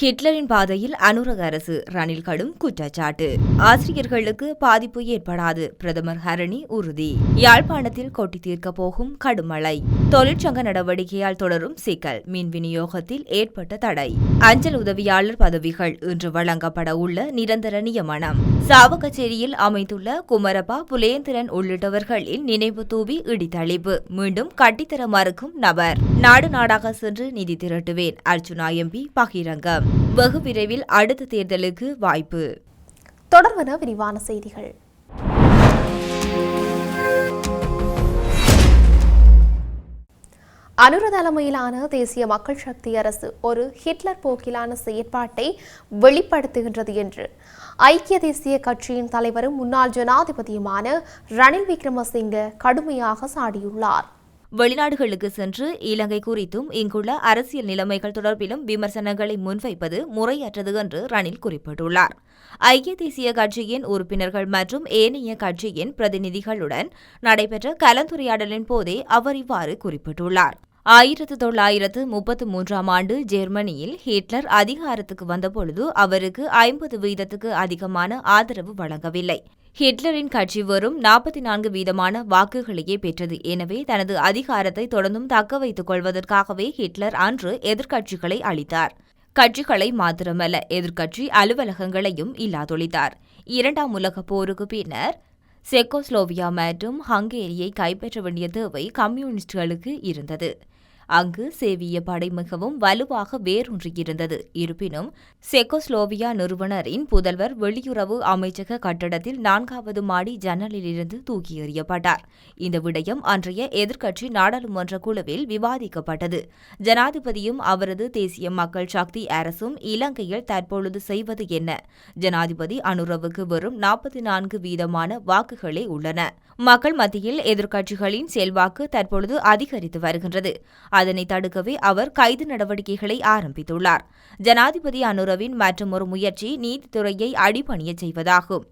ஹிட்லரின் பாதையில் அனுரக அரசு ரணில் கடும் குற்றச்சாட்டு. ஆசிரியர்களுக்கு பாதிப்பு ஏற்படாது பிரதமர் ஹரணி உறுதி. யாழ்ப்பாணத்தில் கொட்டி தீர்க்கப் போகும் கடுமழை. தொழிற்சங்க நடவடிக்கையால் தொடரும் சிக்கல். மின் விநியோகத்தில் ஏற்பட்ட தடை. அஞ்சல் உதவியாளர் பதவிகள் இன்று வழங்கப்பட உள்ள நிரந்தர நியமனம். சாவகச்சேரியில் அமைந்துள்ள குமரப்பா புலேந்திரன் உள்ளிட்டவர்களின் நினைவு தூவி இடித்தளிப்பு மீண்டும் கட்டித்தர மறுக்கும் நபர். நாடு நாடாக சென்று நிதி திரட்டுவேன். அர்ஜுனா எம்பி பகிரங்கம். வெகு விரைவில் அடுத்த தேர்தலுக்கு வாய்ப்பு. தொடர்வன விரிவான செய்திகள். அனுர தலைமையிலான தேசிய மக்கள் சக்தி அரசு ஒரு ஹிட்லர் போக்கிலான செயற்பாட்டை வெளிப்படுத்துகின்றது என்று ஐக்கிய தேசிய கட்சியின் தலைவரும் முன்னாள் ஜனாதிபதியுமான ரணில் விக்ரமசிங்க கடுமையாக சாடியுள்ளார். வெளிநாடுகளுக்கு சென்று இலங்கை குறித்தும் இங்குள்ள அரசியல் நிலைமைகள் தொடர்பிலும் விமர்சனங்களை முன்வைப்பது முறையற்றது என்று ரணில் குறிப்பிட்டுள்ளார். ஐக்கிய தேசிய கட்சியின் உறுப்பினர்கள் மற்றும் ஏனைய கட்சியின் பிரதிநிதிகளுடன் நடைபெற்ற கலந்துரையாடலின் போதே அவர் இவ்வாறு குறிப்பிட்டுள்ளார். ஆயிரத்து தொள்ளாயிரத்து முப்பத்து மூன்றாம் ஆண்டு ஜெர்மனியில் ஹிட்லர் அதிகாரத்துக்கு வந்தபொழுது அவருக்கு ஐம்பது வீதத்துக்கு அதிகமான ஆதரவு வழங்கவில்லை. ஹிட்லரின் கட்சி வெறும் நாற்பத்தி நான்கு வீதமான வாக்குகளையே பெற்றது. எனவே தனது அதிகாரத்தை தொடர்ந்தும் தக்க வைத்துக் கொள்வதற்காகவே ஹிட்லர் அன்று எதிர்க்கட்சிகளை அளித்தார் கட்சிகளை மாத்திரமல்ல எதிர்க்கட்சி அலுவலகங்களையும் இல்லாதொழித்தார். இரண்டாம் உலகப் போருக்கு பின்னர் செக்கோஸ்லோவியா மற்றும் ஹங்கேரியை கைப்பற்ற வேண்டிய தேவை கம்யூனிஸ்டுகளுக்கு இருந்தது. அங்கு சேவிய படை மிகவும் வலுவாக வேரூன்றியிருந்தது. இருப்பினும் செக்கோஸ்லோவியா நிறுவனரின் புதல்வர் வெளியுறவு அமைச்சக கட்டடத்தில் நான்காவது மாடி ஜன்னலிலிருந்து தூக்கி எறியப்பட்டார். இந்த விடயம் அன்றைய எதிர்க்கட்சி நாடாளுமன்ற குழுவில் விவாதிக்கப்பட்டது. ஜனாதிபதியும் அவரது தேசிய மக்கள் சக்தி அரசும் இலங்கையில் தற்பொழுது செய்வது என்ன? ஜனாதிபதி அனுரவுக்கு வெறும் நாற்பத்தி நான்கு வீதமான வாக்குகளே உள்ளன. மக்கள் மத்தியில் எதிர்க்கட்சிகளின் செல்வாக்கு தற்பொழுது அதிகரித்து வருகின்றது. அதனை தடுக்கவே அவர் கைது நடவடிக்கைகளை ஆரம்பித்துள்ளார். ஜனாதிபதி அனுரவின் மற்றொரு முயற்சி நீதித்துறையை அடிபணிய செய்வதாகும்.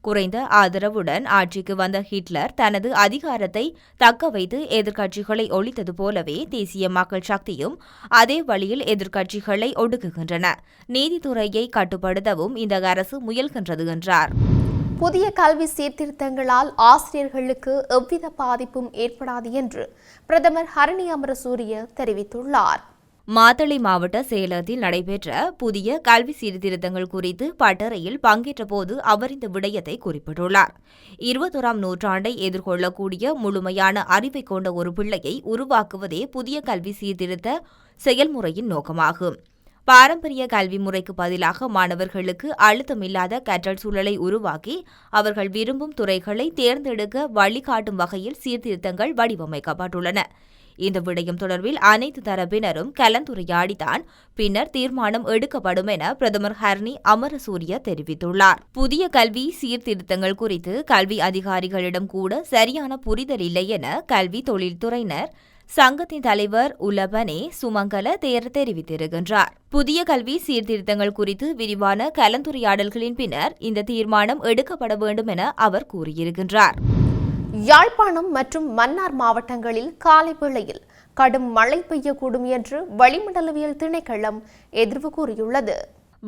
குறைந்த ஆதரவுடன் ஆட்சிக்கு வந்த ஹிட்லர் தனது அதிகாரத்தை தக்க வைத்து எதிர்க்கட்சிகளை ஒழித்தது போலவே தேசிய மக்கள் சக்தியும் அதே வழியில் எதிர்க்கட்சிகளை ஒடுக்குகின்றன. நீதித்துறையை கட்டுப்படுத்தவும் இந்த அரசு முயல்கின்றது என்றார். புதிய கல்வி சீர்திருத்தங்களால் ஆசிரியர்களுக்கு எவ்வித பாதிப்பும் ஏற்படாது என்று பிரதமர் ஹரணி அமரசூரிய தெரிவித்துள்ளார். மாத்தளை மாவட்ட செயலகத்தில் நடைபெற்ற புதிய கல்வி சீர்திருத்தங்கள் குறித்து பட்டறையில் பங்கேற்றபோது அவர் இந்த விடயத்தை குறிப்பிட்டுள்ளார். இருபத்தோராம் நூற்றாண்டை எதிர்கொள்ளக்கூடிய முழுமையான அறிவை கொண்ட ஒரு பிள்ளையை உருவாக்குவதே புதிய கல்வி சீர்திருத்த செயல்முறையின் நோக்கமாகும். பாரம்பரிய கல்வி முறைக்கு பதிலாக மாணவர்களுக்கு அழுத்தமில்லாத கற்றல் சூழலை உருவாக்கி அவர்கள் விரும்பும் துறைகளை தேர்ந்தெடுக்க வழிகாட்டும் வகையில் சீர்திருத்தங்கள் வடிவமைக்கப்பட்டுள்ளன. இந்த விடயம் தொடர்பில் அனைத்து தரப்பினரும் கலந்துரையாடித்தான் பின்னர் தீர்மானம் எடுக்கப்படும் என பிரதமர் ஹர்னி அமரசூரிய தெரிவித்துள்ளார். புதிய கல்வி சீர்திருத்தங்கள் குறித்து கல்வி அதிகாரிகளிடம் கூட சரியான புரிதல் இல்லை என கல்வி தொழில்துறையினர் சங்கத்தின் தலைவர் உலபனே சுமங்கல தேர் தெரிவித்திருக்கின்றார். புதிய கல்வி சீர்திருத்தங்கள் குறித்து விரிவான கலந்துரையாடல்களின் பின்னர் இந்த தீர்மானம் எடுக்கப்பட வேண்டும் என அவர் கூறியிருக்கின்றார். யாழ்ப்பாணம் மற்றும் மன்னார் மாவட்டங்களில் காலை வேளையில் கடும் மழை பெய்யக்கூடும் என்று வளிமண்டலவியல் திணைக்களம் எதிர்வு கூறியுள்ளது.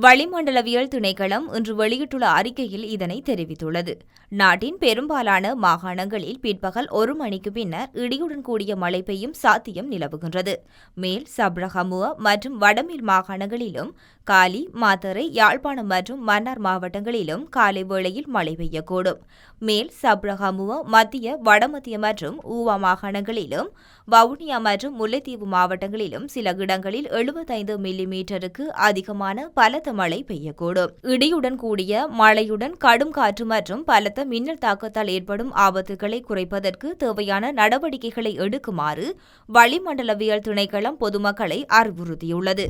வளிமண்டலவியல் திணைக்களம் இன்று வெளியிட்டுள்ள அறிக்கையில் இதனை தெரிவித்துள்ளது. நாட்டின் பெரும்பாலான மாகாணங்களில் பிற்பகல் ஒரு மணிக்கு பின்னர் இடியுடன் கூடிய மழை பெய்யும் சாத்தியம் நிலவுகின்றது. மேல் சப்ரஹமுவ மற்றும் வடமேல் மாகாணங்களிலும் காலி மாத்தறை யாழ்ப்பாணம் மற்றும் மன்னார் மாவட்டங்களிலும் காலை வேளையில் மழை பெய்யக்கூடும். மேல் சப்ரகமுவ மத்திய வடமத்திய மற்றும் ஊவா மாகாணங்களிலும் வவுனியா மற்றும் முல்லைத்தீவு மாவட்டங்களிலும் சில இடங்களில் எழுபத்தைந்து மில்லி மீட்டருக்கு அதிகமான பலத்த மழை பெய்யக்கூடும். இடியுடன் கூடிய மழையுடன் கடும் காற்று மற்றும் பலத்த மின்னல் தாக்கத்தால் ஏற்படும் ஆபத்துகளை குறைப்பதற்கு தேவையான நடவடிக்கைகளை எடுக்குமாறு வளிமண்டலவியல் திணைக்களம் பொதுமக்களை அறிவுறுத்தியுள்ளது.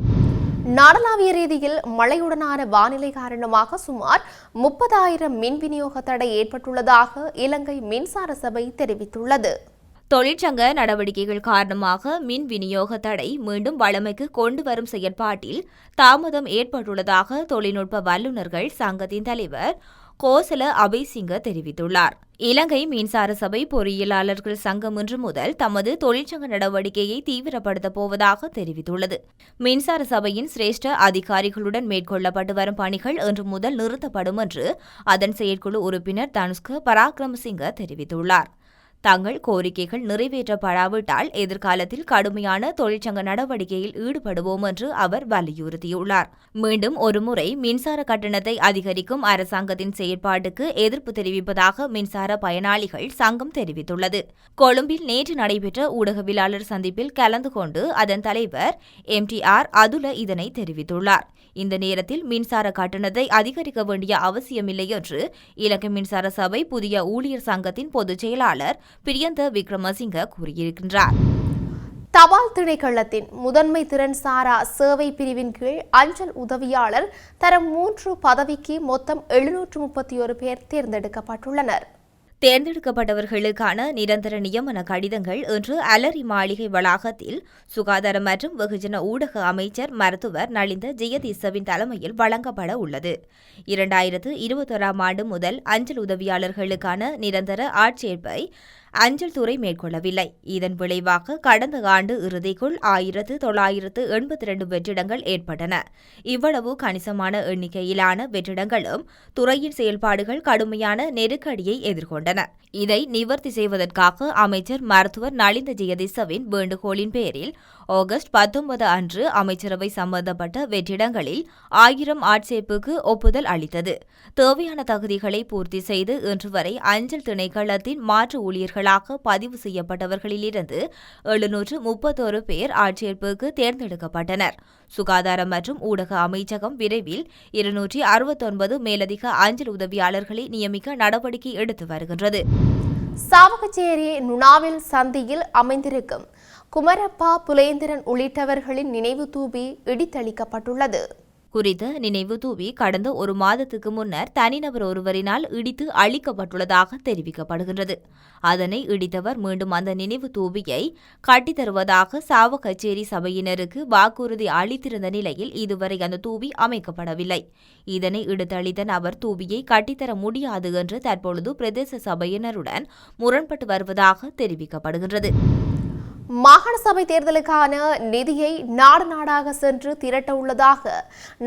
நாடளாவிய ரீதியில் மழையுடனான வானிலை காரணமாக சுமார் முப்பதாயிரம் மின் விநியோக தடை ஏற்பட்டுள்ளதாக இலங்கை மின்சார சபை தெரிவித்துள்ளது. தொழிற்சங்க நடவடிக்கைகள் காரணமாக மின் விநியோக தடை மீண்டும் வழமைக்கு கொண்டு வரும் செயற்பாட்டில் தாமதம் ஏற்பட்டுள்ளதாக தொழில்நுட்ப வல்லுநர்கள் சங்கத்தின் தலைவர் கோசல அபய்சிங்க தெரிவித்துள்ளார். இலங்கை மின்சார சபை பொறியியலாளர்கள் சங்கம் இன்று முதல் தமது தொழிற்சங்க நடவடிக்கையை தீவிரப்படுத்தப் போவதாக தெரிவித்துள்ளது. மின்சார சபையின் சிரேஷ்ட அதிகாரிகளுடன் மேற்கொள்ளப்பட்டு வரும் பணிகள் இன்று முதல் நிறுத்தப்படும் என்று அதன் செயற்குழு உறுப்பினர் தனுஷ்க பராக்கிரமசிங்க தெரிவித்துள்ளார். தங்கள் கோரிக்கைகள் நிறைவேற்றப்படாவிட்டால் எதிர்காலத்தில் கடுமையான தொழிற்சங்க நடவடிக்கையில் ஈடுபடுவோம் என்று அவர் வலியுறுத்தியுள்ளார். மீண்டும் ஒருமுறை மின்சார கட்டணத்தை அதிகரிக்கும் அரசாங்கத்தின் செயற்பாட்டுக்கு எதிர்ப்பு தெரிவிப்பதாக மின்சார பயனாளிகள் சங்கம் தெரிவித்துள்ளது. கொழும்பில் நேற்று நடைபெற்ற ஊடகவியலாளர் சந்திப்பில் கலந்து கொண்டு அதன் தலைவர் எம். டி. ஆர். அதுல இதனை தெரிவித்துள்ளார். இந்த நேரத்தில் மின்சார கட்டணத்தை அதிகரிக்க வேண்டிய அவசியமில்லை என்று இலங்கை மின்சார சபை புதிய ஊழியர் சங்கத்தின் பொதுச் செயலாளர் பிரியந்த விக்ரமசிங்க கூறியிருக்கின்றார். தபால் திணைக்களத்தின் முதன்மை திறன் சாரா சேவை பிரிவின் கீழ் அஞ்சல் உதவியாளர் தரம் மூன்று பதவிக்கு மொத்தம் எழுநூற்று முப்பத்தி ஒரு பேர் தேர்ந்தெடுக்கப்பட்டுள்ளனர். தேர்ந்தெடுக்கப்பட்டவர்களுக்கான நிரந்தர நியமன கடிதங்கள் இன்று அலரி மாளிகை வளாகத்தில் சுகாதாரம் மற்றும் வெகுஜன ஊடக அமைச்சர் மருத்துவர் நலிந்த ஜெயதீசவின் தலைமையில் வழங்கப்பட உள்ளது. இரண்டாயிரத்து இருபத்தொராம் ஆண்டு முதல் அஞ்சல் உதவியாளர்களுக்கான நிரந்தர ஆட்சேர்ப்பை அஞ்சல் துறை மேற்கொள்ளவில்லை. இதன் விளைவாக கடந்த ஆண்டு இறுதிக்குள் ஆயிரத்து தொள்ளாயிரத்து எண்பத்தி இரண்டு வெற்றிடங்கள் ஏற்பட்டன. இவ்வளவு கணிசமான எண்ணிக்கையிலான வெற்றிடங்களும் துறையின் செயல்பாடுகள் கடுமையான நெருக்கடியை எதிர்கொண்டன. இதை நிவர்த்தி செய்வதற்காக அமைச்சர் மருத்துவர் நலிந்த ஜெயதிசவின் வேண்டுகோளின் பேரில் ஆகஸ்ட் பத்தொன்பது அன்று அமைச்சரவை சம்பந்தப்பட்ட வெற்றிடங்களில் ஆயிரம் ஆட்சேர்ப்புக்கு ஒப்புதல் அளித்தது. தேவையான தகுதிகளை பூர்த்தி செய்து இன்று வரை அஞ்சல் திணைக்களத்தின் மாற்று ஊழியர்களாக பதிவு செய்யப்பட்டவர்களிலிருந்து எழுநூற்று முப்பத்தோரு பேர் ஆட்சேர்ப்புக்கு தேர்ந்தெடுக்கப்பட்டனர். சுகாதாரம் மற்றும் ஊடக அமைச்சகம் விரைவில் இருநூற்றி அறுபத்தொன்பது மேலதிக அஞ்சல் உதவியாளர்களை நியமிக்க நடவடிக்கை எடுத்து வருகின்றது. சாவகச்சேரி நுணாவில் சந்தியில் அமைந்திருக்கும் குமரப்பா புலேந்திரன் உள்ளிட்டவர்களின் நினைவு தூபி இடித்தளிக்கப்பட்டுள்ளது. குறித்த நினைவு தூவி கடந்த ஒரு மாதத்துக்கு முன்னர் தனிநபர் ஒருவரினால் இடித்து அழிக்கப்பட்டுள்ளதாக தெரிவிக்கப்படுகின்றது. அதனை இடித்தவர் மீண்டும் அந்த நினைவு தூபியை கட்டித்தருவதாக சாவ கச்சேரி சபையினருக்கு வாக்குறுதி அளித்திருந்த நிலையில் இதுவரை அந்த தூவி அமைக்கப்படவில்லை. இதனை இடித்தளித்த நபர் தூபியை கட்டித்தர முடியாது என்று தற்பொழுது பிரதேச சபையினருடன் முரண்பட்டு வருவதாக தெரிவிக்கப்படுகின்றது. மாகாண சபை தேர்தலுக்கான நிதியை நாடு நாடாக சென்று திரட்ட உள்ளதாக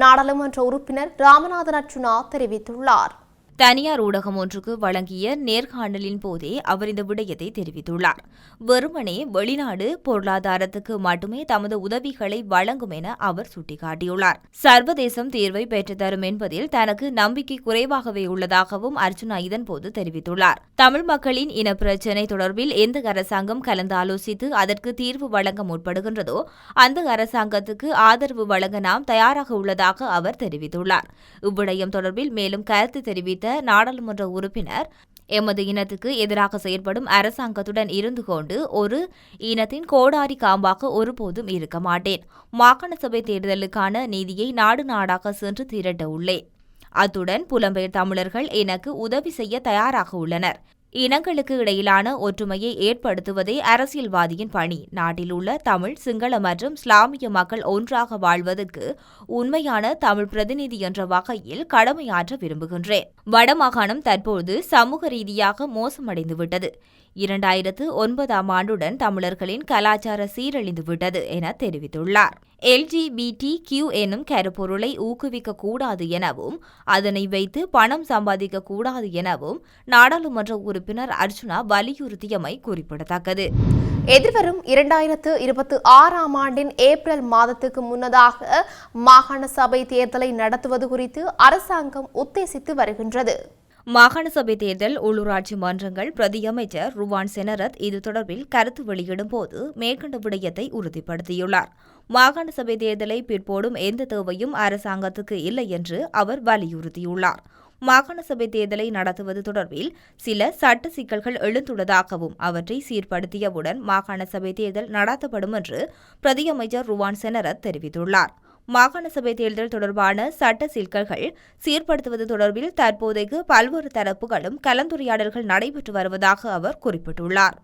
நாடாளுமன்ற உறுப்பினர் ராமநாதன் அர்ஜுனா தெரிவித்துள்ளார். தனியார் ஊடகம் ஒன்றுக்கு வழங்கிய நேர்காணலின் போதே அவர் இந்த விடயத்தை தெரிவித்துள்ளார். வெறுமனே வெளிநாடு பொருளாதாரத்துக்கு மட்டுமே தமது உதவிகளை வழங்கும் என அவர் சுட்டிக்காட்டியுள்ளார். சர்வதேசம் தீர்வை பெற்றுத்தரும் என்பதில் தனக்கு நம்பிக்கை குறைவாகவே உள்ளதாகவும் அர்ஜுனா இதன்போது தெரிவித்துள்ளார். தமிழ் மக்களின் இன பிரச்சினை தொடர்பில் எந்த அரசாங்கம் கலந்தாலோசித்து அதற்கு தீர்வு வழங்க முற்படுகின்றதோ அந்த அரசாங்கத்துக்கு ஆதரவு வழங்க நாம் தயாராக உள்ளதாக அவர் தெரிவித்துள்ளார். இவ்விடயம் தொடர்பில் மேலும் கருத்து தெரிவித்த நாடாளுமன்ற உறுப்பினர் எமது இனத்துக்கு எதிராக செயற்படும் அரசாங்கத்துடன் இருந்து கொண்டு ஒரு இனத்தின் கோடாரி காம்பாக ஒருபோதும் இருக்க மாட்டேன். மாகாண சபை தேர்தலுக்கான நீதியை நாடு நாடாக சென்று திரட்ட உள்ளேன். அத்துடன் புலம்பெயர் தமிழர்கள் எனக்கு உதவி செய்ய தயாராக உள்ளனர். இனங்களுக்கு இடையிலான ஒற்றுமையை ஏற்படுத்துவதே அரசியல்வாதியின் பணி. நாட்டில் உள்ள தமிழ் சிங்கள மற்றும் இஸ்லாமிய மக்கள் ஒன்றாக வாழ்வதற்கு உண்மையான தமிழ் பிரதிநிதி என்ற வகையில் கடமையாற்ற விரும்புகின்றேன். வடமாகாணம் தற்போது சமூக ரீதியாக மோசமடைந்துவிட்டது. இரண்டாயிரத்து ஒன்பதாம் ஆண்டுடன் தமிழர்களின் கலாச்சார சீரழிந்துவிட்டது என தெரிவித்துள்ளார். எல்ஜிபிடி கியூ எனும் கருப்பொருளை ஊக்குவிக்க கூடாது எனவும் அதனை வைத்து பணம் சம்பாதிக்க கூடாது எனவும் நாடாளுமன்ற உறுப்பினர் அர்ஜுனா வலியுறுத்தியமை குறிப்பிடத்தக்கது. எதிர்வரும் இரண்டாயிரத்து இருபத்தி ஆறாம் ஆண்டின் ஏப்ரல் மாதத்துக்கு முன்னதாக மாகாண சபை தேர்தலை நடத்துவது குறித்து அரசாங்கம் உத்தேசித்து வருகின்றது. மாகாண சபை தேர்தல் உள்ளூராட்சி மன்றங்கள் பிரதியமைச்சர் ருவான் செனரத் இது தொடர்பில் கருத்து வெளியிடும் போது மேற்கண்ட விடயத்தை உறுதிப்படுத்தியுள்ளார். மாகாண சபை தேர்தலை பிற்போடும் எந்த தேவையும் அரசாங்கத்துக்கு இல்லை என்று அவர் வலியுறுத்தியுள்ளார். மாகாண சபை தேர்தலை நடத்துவது தொடர்பில் சில சட்ட சிக்கல்கள் எழுந்துள்ளதாகவும் அவற்றை சீர்படுத்தியவுடன் மாகாண சபை தேர்தல் நடத்தப்படும் என்று பிரதியமைச்சர் ருவான் செனரத் தெரிவித்துள்ளார். மாகாண சபை தேர்தல் தொடர்பான சட்ட சிக்கல்கள் சீர்படுத்துவது தொடர்பில் தற்போதைக்கு பல்வேறு தரப்புகளும் கலந்துரையாடல்கள் நடைபெற்று வருவதாக அவர் குறிப்பிட்டுள்ளார்.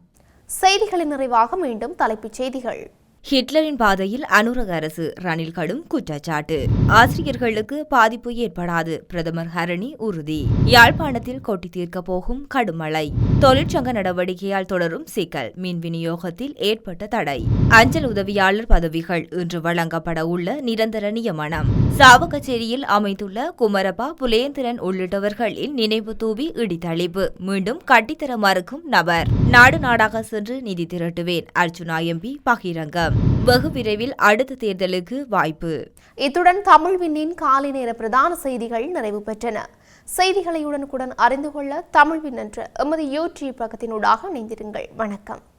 செய்திகளின் நிறைவாக மீண்டும் தலைப்புச் செய்திகள். ஹிட்லரின் பாதையில் அனுரக அரசு ரணில் கடும் குற்றச்சாட்டு. ஆசிரியர்களுக்கு பாதிப்பு ஏற்படாது பிரதமர் ஹரணி உறுதி. யாழ்ப்பாணத்தில் கொட்டி தீர்க்கப் போகும் கடுமழை. தொழிற்சங்க நடவடிக்கையால் தொடரும் சிக்கல். மின் விநியோகத்தில் ஏற்பட்ட தடை. அஞ்சல் உதவியாளர் பதவிகள் இன்று வழங்கப்பட உள்ள நிரந்தர நியமனம். சாவகச்சேரியில் அமைந்துள்ள குமரப்பா புலேந்திரன் உள்ளிட்டவர்களின் நினைவு தூவி இடித்தளிப்பு மீண்டும் கட்டித்தர மறுக்கும் நபர். நாடு நாடாக சென்று நிதி திரட்டுவேன். அர்ஜுனா எம்பி பகிரங்கம். வெகு விரைவில் அடுத்த தேர்தலுக்கு வாய்ப்பு. இத்துடன் தமிழ் விண்ணின் காலை நேர பிரதான செய்திகள் நிறைவு பெற்றன. செய்திகளை உடனுக்குடன் அறிந்து கொள்ள தமிழ் விண் எமது யூடியூப் பக்கத்தினூடாக இணைந்திருங்கள். வணக்கம்.